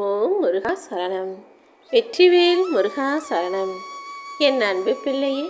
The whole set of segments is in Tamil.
ஓம் முருகா சரணம். வெற்றிவேல் முருகா சரணம். என் அன்பு பிள்ளையே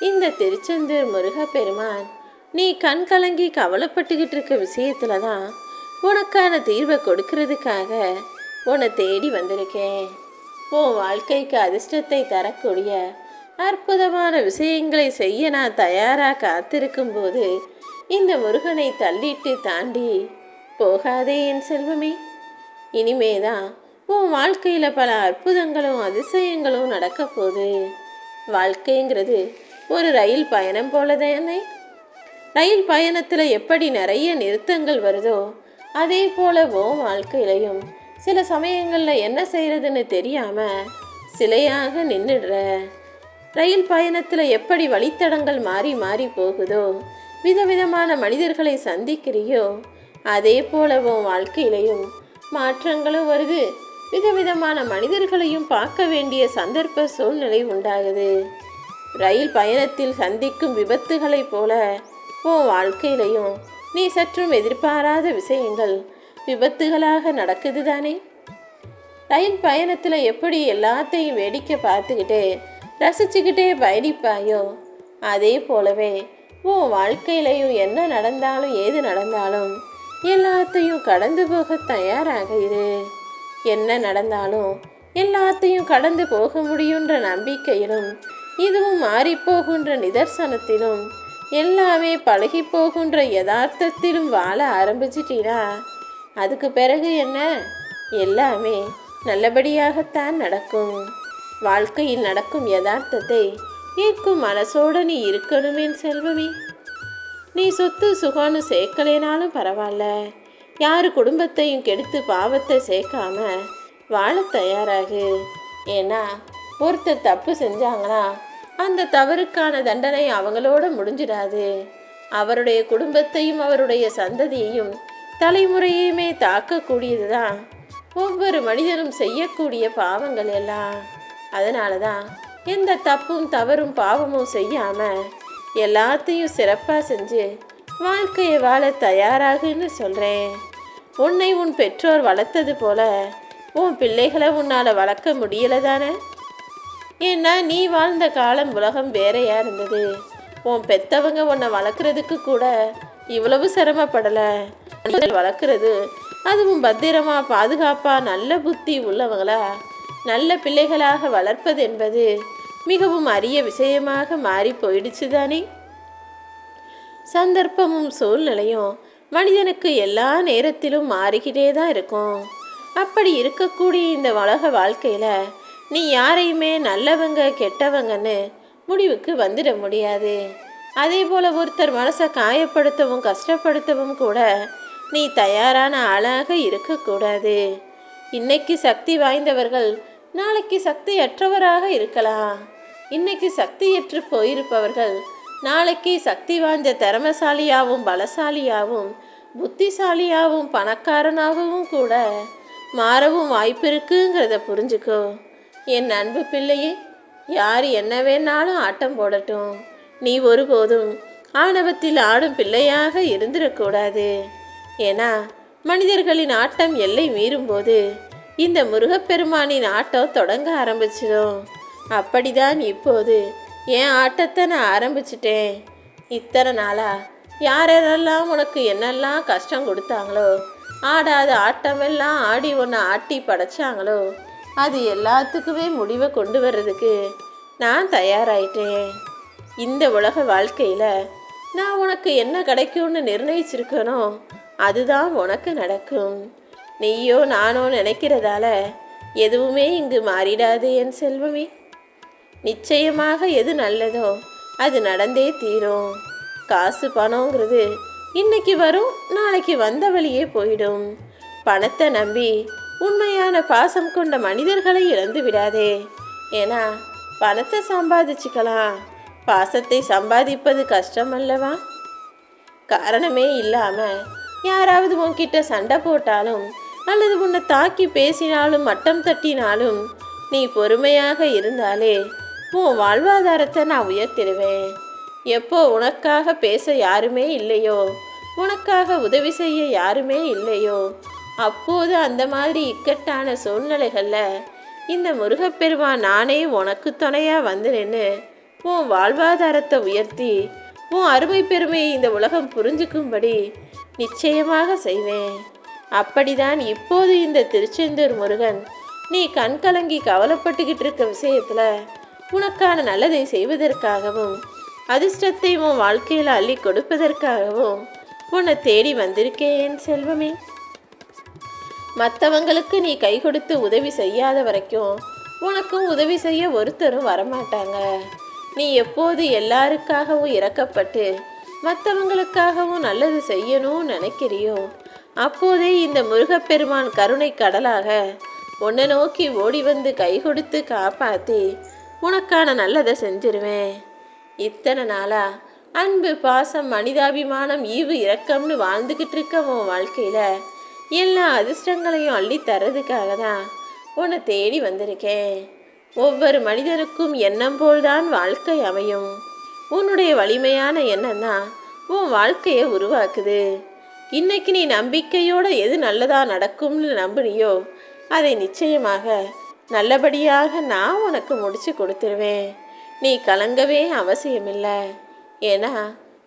இந்த திருச்செந்தூர் முருக பெருமான் நீ கண் கலங்கி கவலைப்பட்டுக்கிட்டு இருக்க விஷயத்துல தான் உனக்கான தீர்வை கொடுக்கறதுக்காக உன்னை தேடி வந்திருக்கேன். உன் வாழ்க்கைக்கு அதிர்ஷ்டத்தை தரக்கூடிய அற்புதமான விஷயங்களை செய்ய நான் தயாராக காத்திருக்கும் போது இந்த முருகனை தள்ளிட்டு தாண்டி போகாதே என் செல்வமே. இனிமேதான் உன் வாழ்க்கையில் பல அற்புதங்களும் அதிசயங்களும் நடக்க போகுது. வாழ்க்கைங்கிறது ஒரு ரயில் பயணம் போலதானே ரயில் பயணத்தில் எப்படி நிறைய நிறுத்தங்கள் வருதோ அதே போல உன் வாழ்க்கையிலையும் சில சமயங்களில் என்ன செய்கிறதுன்னு தெரியாமல் சிலையாக நின்றுடுற ரயில் பயணத்தில் எப்படி வழித்தடங்கள் மாறி மாறி போகுதோ விதவிதமான மனிதர்களை சந்திக்கிறியோ அதே போல உன் வாழ்க்கையிலையும் மாற்றங்களும் வருது. விதவிதமான மனிதர்களையும் பார்க்க வேண்டிய சந்தர்ப்ப சூழ்நிலை உண்டாகுது. ரயில் பயணத்தில் சந்திக்கும் விபத்துகளைப் போல உன் வாழ்க்கையிலையும் நீ சற்றும் எதிர்பாராத விஷயங்கள் விபத்துகளாக நடக்குது தானே ரயில் பயணத்தில் எப்படி எல்லாத்தையும் வேடிக்கை பார்த்துக்கிட்டே ரசிச்சுக்கிட்டே பயணிப்பாயோ? அதே போலவே உன் வாழ்க்கையிலையும் என்ன நடந்தாலும் ஏது நடந்தாலும் எல்லாத்தையும் கடந்து போக தயாராக இரு. என்ன நடந்தாலும் எல்லாத்தையும் கடந்து போக முடியுன்ற நம்பிக்கையிலும் இதுவும் மாறிப்போகின்ற நிதர்சனத்திலும் எல்லாமே பழகி போகின்ற யதார்த்தத்திலும் வாழ ஆரம்பிச்சிட்டீனா அதுக்கு பிறகு என்ன? எல்லாமே நல்லபடியாகத்தான் நடக்கும். வாழ்க்கையில் நடக்கும் யதார்த்தத்தை ஏற்கும் மனசோட நீ இருக்கணுமே செல்வமே. நீ சொத்து சுகம்னு சேர்க்கலேனாலும் பரவாயில்ல. யார் குடும்பத்தையும் கெடுத்து பாவத்தை சேர்க்காம வாழ தயாராகு. ஏன்னா ஒருத்தர் தப்பு செஞ்சாங்கன்னா அந்த தவறுக்கான தண்டனை அவங்களோட முடிஞ்சிடாது. அவருடைய குடும்பத்தையும் அவருடைய சந்ததியையும் தலைமுறையுமே தாக்கக்கூடியது தான் ஒவ்வொரு மனிதனும் செய்யக்கூடிய பாவங்கள் எல்லாம். அதனால தான் எந்த தப்பும் தவறும் பாவமும் செய்யாமல் எல்லாத்தையும் சிறப்பாக செஞ்சு வாழ்க்கையை வாழ தயாராகுன்னு சொல்கிறேன் உன்னை உன் பெற்றோர் வளர்த்தது போல உன் பிள்ளைகளை உன்னால் வளர்க்க முடியல தானே? ஏன்னா நீ வாழ்ந்த காலம் உலகம் வேறையாக இருந்தது. உன் பெத்தவங்க உன்னை வளர்க்குறதுக்கு கூட இவ்வளவு சிரமப்படலை. வளர்க்குறது அதுவும் பத்திரமா பாதுகாப்பாக நல்ல புத்தி உள்ளவங்களா நல்ல பிள்ளைகளாக வளர்ப்பது என்பது மிகவும் அரிய விஷயமாக மாறி போயிடுச்சு தானே சந்தர்ப்பமும் சூழ்நிலையும் மனிதனுக்கு எல்லா நேரத்திலும் மாறிக்கிட்டே தான் இருக்கும். அப்படி இருக்கக்கூடிய இந்த உலக வாழ்க்கையில் நீ யாரையுமே நல்லவங்க கெட்டவங்கன்னு முடிவுக்கு வந்துட முடியாது. அதே போல் ஒருத்தர் மனசை காயப்படுத்தவும் கஷ்டப்படுத்தவும் கூட நீ தயாரான ஆளாக இருக்கக்கூடாது. இன்னைக்கு சக்தி வாய்ந்தவர்கள் நாளைக்கு சக்தியற்றவராக இருக்கலாம். இன்னைக்கு சக்தியற்று போயிருப்பவர்கள். நாளைக்கு சக்தி வாய்ந்த திறமசாலியாகவும் பலசாலியாகவும் புத்திசாலியாகவும் பணக்காரனாகவும் கூட மாறவும் வாய்ப்பு இருக்குங்கிறத புரிஞ்சுக்கோ. என் அன்பு பிள்ளையே யார் என்ன வேணாலும் ஆட்டம் போடட்டும். நீ ஒருபோதும் ஆணவத்தில் ஆடும் பிள்ளையாக இருந்துடக்கூடாது ஏன்னா மனிதர்களின் ஆட்டம் எல்லை மீறும்போது இந்த முருகப்பெருமானின் ஆட்டம் தொடங்க ஆரம்பிச்சிடும். அப்படிதான் இப்போது. என் ஆட்டத்தை நான் ஆரம்பிச்சிட்டேன். இத்தனை நாளா? யாரெல்லாம் உனக்கு என்னெல்லாம் கஷ்டம் கொடுத்தாங்களோ? ஆடாத ஆட்டமெல்லாம் ஆடி ஒன்று ஆட்டி படைச்சாங்களோ? அது எல்லாத்துக்குமே முடிவை கொண்டு வர்றதுக்கு நான் தயாராயிட்டேன். இந்த உலக வாழ்க்கையில் நான் உனக்கு என்ன கிடைக்கும்னு நிர்ணயிச்சிருக்கனோ அதுதான் உனக்கு நடக்கும். நீயோ நானோ நினைக்கிறதால எதுவுமே இங்கு மாறிடாது என் செல்வமே. நிச்சயமாக எது நல்லதோ அது நடந்தே தீரும். காசு பணங்கிறது இன்னைக்கு வரும் நாளைக்கு வந்த வழியே போயிடும். பணத்தை நம்பி உண்மையான பாசம் கொண்ட மனிதர்களை இழந்து விடாதே. ஏன்னா பணத்தை சம்பாதிச்சுக்கலாம். பாசத்தை சம்பாதிப்பது கஷ்டம் அல்லவா? காரணமே இல்லாமல் யாராவது உன்கிட்ட சண்டை போட்டாலும் அல்லது உன்னை தாக்கி பேசினாலும் மட்டம் தட்டினாலும் நீ பொறுமையாக இருந்தாலே உன் வாழ்வாதாரத்தை நான் உயர்த்திடுவேன்? எப்போ உனக்காக பேச யாருமே இல்லையோ? உனக்காக உதவி செய்ய யாருமே இல்லையோ? அப்போது அந்த மாதிரி இக்கட்டான சூழ்நிலைகளில் இந்த முருகப்பெருமான் நானே உனக்கு துணையாக வந்து நின்று உன் வாழ்வாதாரத்தை உயர்த்தி உன் அருமை பெருமையை இந்த உலகம் புரிஞ்சுக்கும்படி நிச்சயமாக செய்வேன். அப்படிதான் இப்போது இந்த திருச்செந்தூர் முருகன் நீ கண் கலங்கி கவலைப்பட்டுக்கிட்டு இருக்க விஷயத்தில் உனக்கான நல்லதை செய்வதற்காகவும் அதிர்ஷ்டத்தை உன் வாழ்க்கையில் அள்ளி கொடுப்பதற்காகவும் உன்னை தேடி வந்திருக்கேன் செல்வமே. மற்றவங்களுக்கு நீ கை கொடுத்து உதவி செய்யாத வரைக்கும் உனக்கும் உதவி செய்ய ஒருத்தரும் வரமாட்டாங்க. நீ எப்போது எல்லாருக்காகவும் இறக்கப்பட்டு மற்றவங்களுக்காகவும் நல்லது செய்யணும்னு நினைக்கிறியோ அப்போதே இந்த முருகப்பெருமான் கருணை கடலாக உன்னை நோக்கி ஓடி வந்து கை கொடுத்து காப்பாற்றி உனக்கான நல்லதை செஞ்சிருவேன். இத்தனை நாளா அன்பு பாசம் மனிதாபிமானம் ஈவு இரக்கம்னு வாழ்ந்துக்கிட்டு இருக்க உன் வாழ்க்கையில் எல்லா அதிர்ஷ்டங்களையும் அள்ளி தர்றதுக்காக தான் உன்னை தேடி வந்திருக்கேன். ஒவ்வொரு மனிதனுக்கும் எண்ணம் போல்தான் வாழ்க்கை அமையும். உன்னுடைய வலிமையான எண்ணம் தான் உன் வாழ்க்கையை உருவாக்குது. இன்னைக்கு நீ நம்பிக்கையோட எது நல்லதாக நடக்கும்னு நம்புறியோ அதை நிச்சயமாக நல்லபடியாக நான் உனக்கு முடிச்சு கொடுத்துருவேன். நீ கலங்கவே அவசியமில்லை. ஏன்னா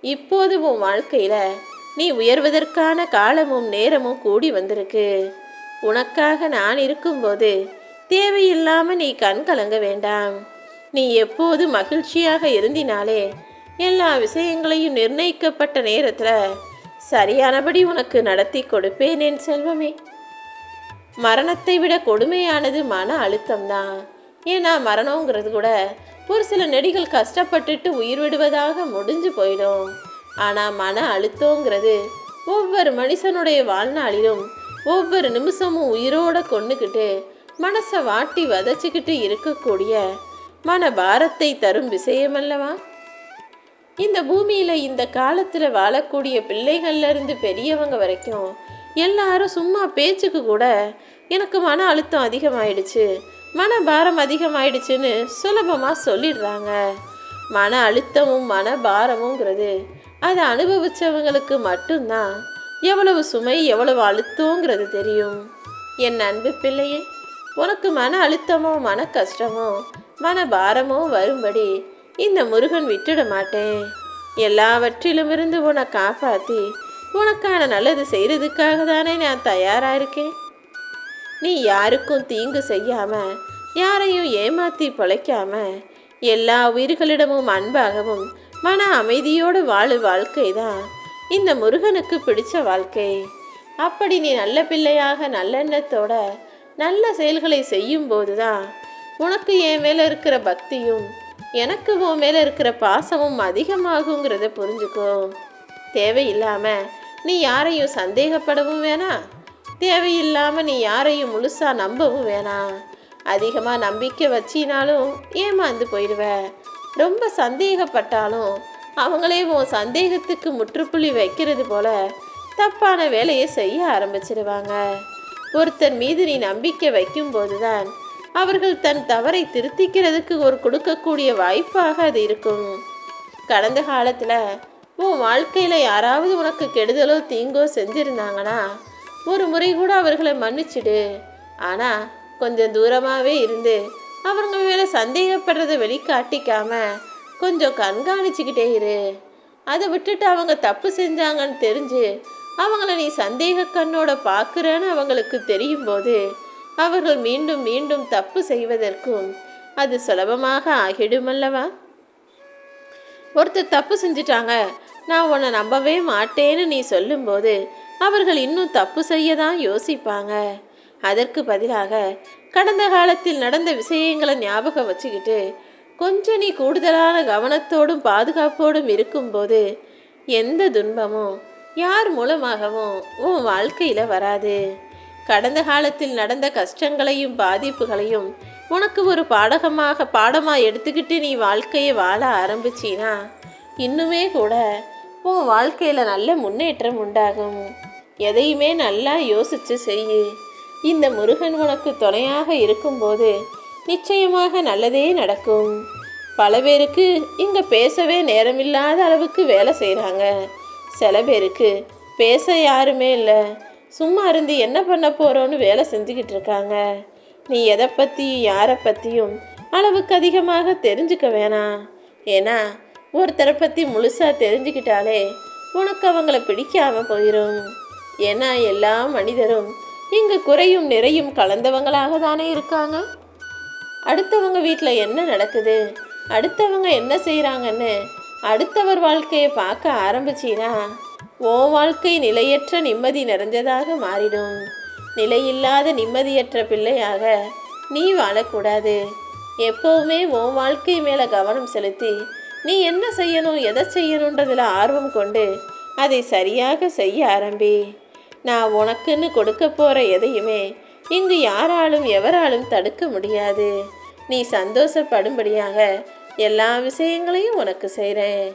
இப்போது உன் வாழ்க்கையில் நீ உயர்வதற்கான காலமும் நேரமும் கூடி வந்திருக்கு. உனக்காக நான் இருக்கும்போது தேவையில்லாமல் நீ கண் கலங்க வேண்டாம். நீ எப்போது மகிழ்ச்சியாக இருந்தினாலே எல்லா விஷயங்களையும் நிர்ணயிக்கப்பட்ட நேரத்தில் சரியானபடி உனக்கு நடத்தி கொடுப்பேன் என் செல்வமே. மரணத்தை விட கொடுமையானது மன அழுத்தம்தான். ஏன்னா மரணங்கிறது கூட ஒரு சில நெடிகள் கஷ்டப்பட்டுட்டு உயிர் விடுவதாக முடிஞ்சு போயிடும். ஆனால் மன அழுத்தங்கிறது ஒவ்வொரு மனுஷனுடைய வாழ்நாளிலும் ஒவ்வொரு நிமிஷமும் உயிரோட கொண்டுக்கிட்டு மனசை வாட்டி வதச்சிக்கிட்டு இருக்கக்கூடிய மன பாரத்தை தரும் விஷயமல்லவா? இந்த பூமியில் இந்த காலத்தில் வாழக்கூடிய பிள்ளைகள்லேருந்து பெரியவங்க வரைக்கும் எல்லாரும் சும்மா பேச்சுக்கு கூட எனக்கு மன அழுத்தம் அதிகமாயிடுச்சு. மன பாரம் அதிகமாயிடுச்சுன்னு சுலபமாக சொல்லிடுறாங்க. மன அழுத்தமும் மன பாரமுங்கிறது அதை அனுபவித்தவங்களுக்கு மட்டும்தான் எவ்வளவு சுமை எவ்வளவு அழுத்தங்கிறது தெரியும். என் அன்பு பிள்ளையே உனக்கு மன அழுத்தமோ மன கஷ்டமோ மன பாரமோ வரும்படி இந்த முருகன் விட்டுட மாட்டேன். எல்லாவற்றிலும் இருந்து உன்னை காப்பாற்றி உனக்கான நல்லது செய்கிறதுக்காக தானே நான் தயாராக இருக்கேன் நீ யாருக்கும் தீங்கு செய்யாம யாரையும் ஏமாத்தி பொழைக்காம எல்லா உயிர்களிடமும் அன்பாகவும் மன அமைதியோடு வாழும் வாழ்க்கை தான் இந்த முருகனுக்கு பிடிச்ச வாழ்க்கை. அப்படி நீ நல்ல பிள்ளையாக நல்லெண்ணத்தோட நல்ல செயல்களை செய்யும் போதுதான் உனக்கு என் மேலே இருக்கிற பக்தியும் எனக்கு உன் மேலே இருக்கிற பாசமும் அதிகமாகுங்கிறத புரிஞ்சுக்கோ. தேவையில்லாமல் நீ யாரையும் சந்தேகப்படவும் வேணாம் தேவையில்லாமல் நீ யாரையும் முழுசாக நம்பவும் வேணாம் அதிகமாக நம்பிக்கை வச்சினாலும் ஏமாந்து போயிடுவ. ரொம்ப சந்தேகப்பட்டாலும் அவங்களே உன் சந்தேகத்துக்கு முற்றுப்புள்ளி வைக்கிறது போல தப்பான வேலையை செய்ய ஆரம்பிச்சிடுவாங்க ஒருத்தர் மீது நீ நம்பிக்கை வைக்கும்போது தான் அவர்கள் தன் தவறை திருத்திக்கிறதுக்கு ஒரு கொடுக்கக்கூடிய வாய்ப்பாக அது இருக்கும். கடந்த காலத்தில் உன் வாழ்க்கையில் யாராவது உனக்கு கெடுதலோ தீங்கோ செஞ்சுருந்தாங்கன்னா ஒரு முறை கூட அவர்களை மன்னிச்சிடு. ஆனால் கொஞ்சம் தூரமாகவே இருந்து அவங்க மேலே சந்தேகப்படுறதை வெளிக்காட்டிக்காம கொஞ்சம் கண்காணிச்சுக்கிட்டே இரு. அதை விட்டுட்டு அவங்க தப்பு செஞ்சாங்கன்னு தெரிஞ்சு அவங்கள நீ சந்தேக கண்ணோட பார்க்குறேன்னு அவங்களுக்கு தெரியும் போது அவர்கள் மீண்டும் மீண்டும் தப்பு செய்வதற்கும் அது சுலபமாக ஆகிடுமல்லவா? ஒருத்தர் தப்பு செஞ்சிட்டாங்க நான் உன்னை நம்பவே மாட்டேன்னு நீ சொல்லும்போது அவர்கள் இன்னும் தப்பு செய்ய தான் யோசிப்பாங்க. அதற்கு பதிலாக கடந்த காலத்தில் நடந்த விஷயங்களை ஞாபகம் வச்சுக்கிட்டு கொஞ்சம் நீ கூடுதலான கவனத்தோடும் பாதுகாப்போடும் இருக்கும்போது எந்த துன்பமும் யார் மூலமாகவும் உன் வாழ்க்கையில் வராது. கடந்த காலத்தில் நடந்த கஷ்டங்களையும் பாதிப்புகளையும் உனக்கு ஒரு பாடகமாக பாடமாக எடுத்துக்கிட்டு நீ வாழ்க்கையை வாழ ஆரம்பிச்சினா இன்னுமே கூட உன் வாழ்க்கையில் நல்ல முன்னேற்றம் உண்டாகும். எதையுமே நல்லா யோசித்து செய்யு. இந்த முருகன் உனக்கு துணையாக இருக்கும்போது நிச்சயமாக நல்லதே நடக்கும். பல பேருக்கு இங்கே பேசவே நேரமில்லாத அளவுக்கு வேலை செய்கிறாங்க சில பேருக்கு பேச யாருமே இல்லை. சும்மா இருந்து என்ன பண்ண போகிறோன்னு வேலை செஞ்சுக்கிட்டு இருக்காங்க. நீ எதை பற்றியும் யாரை பற்றியும் அளவுக்கு அதிகமாக தெரிஞ்சுக்க வேணாம். ஏன்னா ஒருத்தரை பற்றி முழுசாக தெரிஞ்சுக்கிட்டாலே உனக்கு அவங்கள பிடிக்காம போயிடும் ஏன்னா எல்லா மனிதரும் இங்கு குறையும் நிறையும் கலந்தவங்களாக தானே இருக்காங்க. அடுத்தவங்க வீட்டில் என்ன நடக்குது? அடுத்தவங்க என்ன செய்கிறாங்கன்னு அடுத்தவர் வாழ்க்கையை பார்க்க ஆரம்பிச்சின்னா உன் வாழ்க்கை நிலையற்ற நிம்மதி நிறைஞ்சதாக மாறிடும். நிலையில்லாத நிம்மதியற்ற பிள்ளையாக நீ வாழக்கூடாது. எப்போவுமே உன் வாழ்க்கை மேலே கவனம் செலுத்தி நீ என்ன செய்யணும் எதை செய்யணுன்றதில் ஆர்வம் கொண்டு அதை சரியாக செய்ய ஆரம்பி. நான் உனக்குன்னு கொடுக்க போகிற எதையுமே இங்கு யாராலும் எவராலும் தடுக்க முடியாது. நீ சந்தோஷப்படும்படியாக எல்லா விஷயங்களையும் உனக்கு செய்கிறேன்